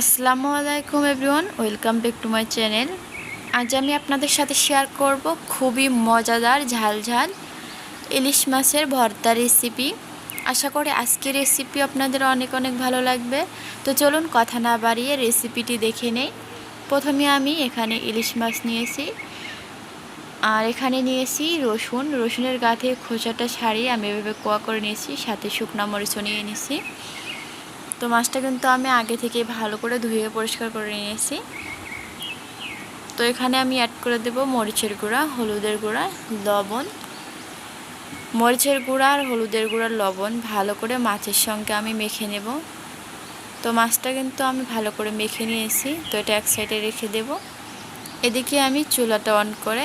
আসসালামু আলাইকুম everyone, welcome back to my channel. আজ আমি আপনাদের সাথে শেয়ার করব খুবই মজাদার ঝাল ঝাল ইলিশ মাছের ভর্তা রেসিপি। আশা করি আজকের রেসিপি আপনাদের অনেক অনেক ভালো লাগবে। তো চলুন কথা না বাড়িয়ে রেসিপিটি দেখে নেই। প্রথমে আমি এখানে ইলিশ মাছ নিয়েছি। আর এখানে নিয়েছি রসুন। রসুনের গা থেকে খোসাটা ছাড়িয়ে আমি এভাবে কোয়া করে নিয়েছি, সাথে শুকনা মরিচও নিয়ে নিয়েছি। তো মাছটা কিন্তু আমি আগে থেকে ভালো করে ধুয়ে পরিষ্কার করে নিয়েছি। তো এখানে আমি অ্যাড করে দেব মরিচের গুঁড়া, হলুদের গুঁড়া, লবণ। মরিচের গুঁড়া আর হলুদের গুঁড়ার লবণ ভালো করে মাছের সঙ্গে আমি মেখে নেব। তো মাছটা কিন্তু আমি ভালো করে মেখে নিয়েছি, তো এটা এক সাইডে রেখে দেব। এদিকে আমি চুলাটা অন করে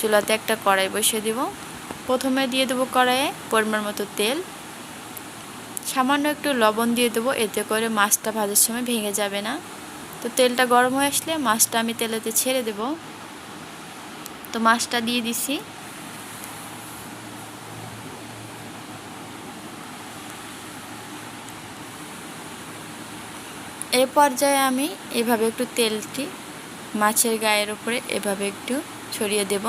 চুলাতে একটা কড়াই বসিয়ে দেব। প্রথমে দিয়ে দেবো কড়াইয়ে পরিমাণ মতো তেল। সামান্য একটু লবণ দিয়ে দেবো, এতে করে মাছটা ভাজার সময় ভেঙে যাবে না। তো তেলটা গরম হয়ে আসলে মাছটা আমি তেলেতে ছেড়ে দেব। তো মাছটা দিয়ে দিছি। এ পর্যায়ে আমি এভাবে একটু তেলটি মাছের গায়ের উপরে এভাবে একটু ছড়িয়ে দেব।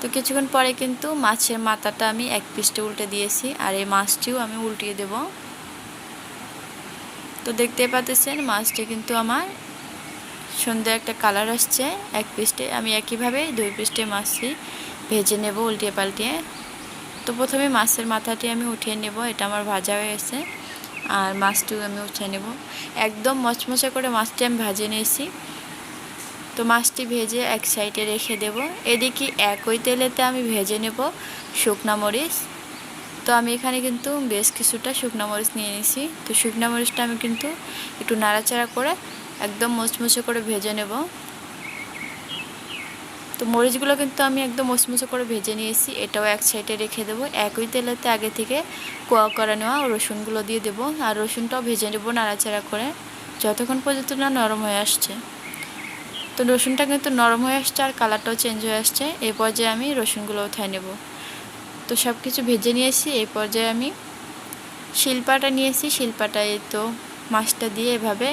তো কিছুক্ষণ পরে কিন্তু মাছের মাথাটা আমি এক পিসটা উল্টে দিয়েছি আর এই মাছটিও আমি উল্টিয়ে দেব। তো দেখতে পাচ্ছেন মাছটি কিন্তু আমার সুন্দর একটা কালার আসছে এক পিসটে আমি একইভাবে দুই পিসটে মাছটি ভেজে নেব উল্টিয়ে পাল্টিয়ে। তো প্রথমে মাছের মাথাটি আমি উঠিয়ে নেব, এটা আমার ভাজা হয়ে গেছে। আর মাছটিও আমি উঠিয়ে নেব। একদম মচমচা করে মাছটি আমি ভাজে নিয়েছি। তো মাছটি ভেজে এক সাইডে রেখে দেব। এদিকে একই তেলেতে আমি ভেজে নেব শুকনা মরিচ। তো আমি এখানে কিন্তু বেশ কিছুটা শুকনা মরিচ নিয়ে নিয়েছি। তো শুকনা মরিচটা আমি কিন্তু একটু নাড়াচাড়া করে একদম মচমচে করে ভেজে নেব। তো মরিচগুলো কিন্তু আমি একদম মচমচে করে ভেজে নিয়েছি। এটাও এক সাইডে রেখে দেবো। একই তেলেতে আগে থেকে কোয়া করে নেওয়া রসুনগুলো দিয়ে দেবো। আর রসুনটাও ভেজে নেব নাড়াচাড়া করে। যতক্ষণ পর্যন্ত না নরম হয়ে আসছে। তো রসুনটা কিন্তু নরম হয়ে আসছে আর কালারটাও চেঞ্জ হয়ে আসছে। এই পর্যায়ে আমি রসুনগুলো উঠায় নেব। তো সব কিছু ভেজে নিয়েছি, এই পর্যায়ে আমি শিল্পাটা নিয়েছি। শিল্পাটায় তো মাছটা দিয়ে এভাবে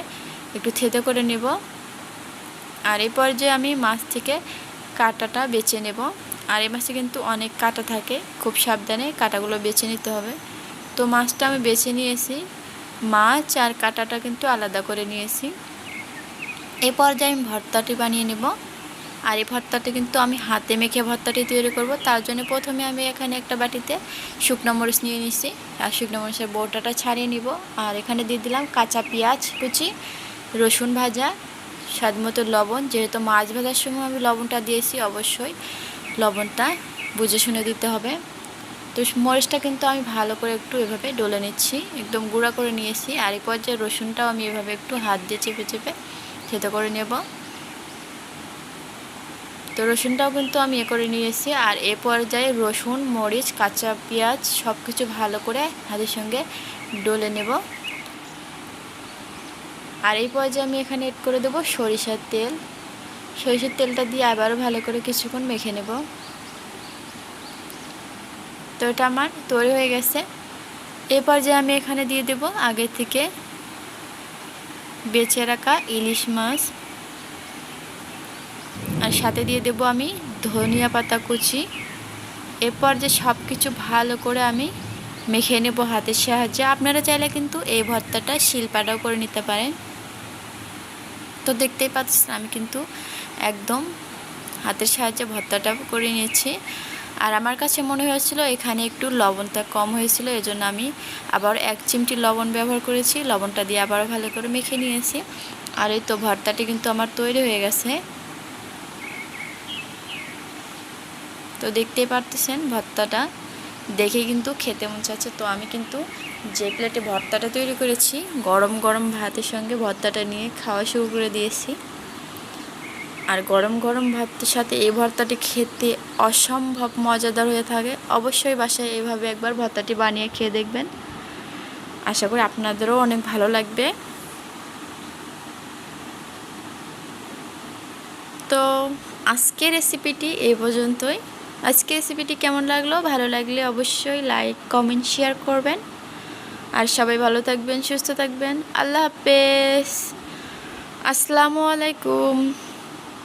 একটু থেতে করে নেব। আর এই পর্যায়ে আমি মাছ থেকে কাঁটাটা বেছে নেব। আর এই মাছে কিন্তু অনেক কাঁটা থাকে, খুব সাবধানে কাঁটাগুলো বেছে নিতে হবে। তো মাছটা আমি বেছে নিয়েছি। মাছ আর কাঁটাটা কিন্তু আলাদা করে নিয়েছি। এই পর্যায়ে আমি ভর্তাটি বানিয়ে নেব। আর এই ভর্তাটি কিন্তু আমি হাতে মেখে ভর্তাটি তৈরি করব। তার জন্য প্রথমে আমি এখানে একটা বাটিতে শুকনো মরিচ নিয়ে নিচ্ছি আর শুকনো মরিচের বৌটাটা ছাড়িয়ে নিব। আর এখানে দিয়ে দিলাম কাঁচা পেঁয়াজ কুচি, রসুন ভাজা স্বাদ মতো লবণ। যেহেতু মাছ ভাজার সময় আমি লবণটা দিয়েছি, অবশ্যই লবণটা বুঝে শুনে দিতে হবে। তো মরিচটা কিন্তু আমি ভালো করে একটু এভাবে ডলে নিচ্ছি। একদম গুঁড়া করে নিয়েছি। আর এই পর্যায়ে রসুনটাও আমি এভাবে একটু হাত দিয়ে চেপে চেপে থেতো করে নেব। তো রসুনটাও কিন্তু আমি এ করে নিয়েছি। আর এ পর্যায়ে রসুন, মরিচ, কাঁচা পেঁয়াজ সব কিছু ভালো করে হাতের সঙ্গে ডলে নেব। আর এই পর্যায়ে আমি এখানে এড করে দেবো সরিষার তেল। সরিষার তেলটা দিয়ে আবারও ভালো করে কিছুক্ষণ মেখে নেব। তো এটা আমার তৈরি হয়ে গেছে। এ পর্যায়ে আমি এখানে দিয়ে দেব আগে থেকে বেছে রাখা ইলিশ মাছ। আর সাথে দিয়ে দেব আমি ধনিয়া পাতা কুচি। এরপর যে সব কিছু ভালো করে আমি মেখে নেব হাতের সাহায্যে। আপনারা চাইলে কিন্তু এই ভর্তাটা শিল্পাটাও করে নিতে পারেন। তো দেখতেই পাচ্ছেন আমি কিন্তু একদম হাতের সাহায্যে ভর্তাটা করে নিয়েছি। আর আমার কাছে মনে হয়েছিল এখানে একটু লবণটা কম হয়েছিল, এজন্য আমি আবার এক চিমটি লবণ ব্যবহার করেছি। লবণটা দিয়ে আবারও ভালো করে মেখে নিয়েছি। আর এই তো ভর্তাটি কিন্তু আমার তৈরি হয়ে গেছে। তো দেখতেই পারতেছেন ভর্তাটা। দেখে কিন্তু খেতে মন চাচ্ছে। তো আমি কিন্তু যে প্লেটে ভর্তাটা তৈরি করেছি, গরম গরম ভাতের সঙ্গে ভর্তাটা নিয়ে খাওয়া শুরু করে দিয়েছি। আর গরম গরম ভাতের সাথে এই ভর্তাটি খেতে অসম্ভব মজাদার হয়ে থাকে। অবশ্যই বাসায় এইভাবে একবার ভর্তাটি বানিয়ে খেয়ে দেখবেন। আশা করি আপনাদেরও অনেক ভালো লাগবে। তো আজকের রেসিপিটি এই পর্যন্তই। আজকে রেসিপিটি কেমন লাগল? ভালো লাগলে অবশ্যই লাইক, কমেন্ট, শেয়ার করবেন। আর সবাই ভালো থাকবেন, সুস্থ থাকবেন। আল্লাহ হাফেজ। আসসালামু আলাইকুম।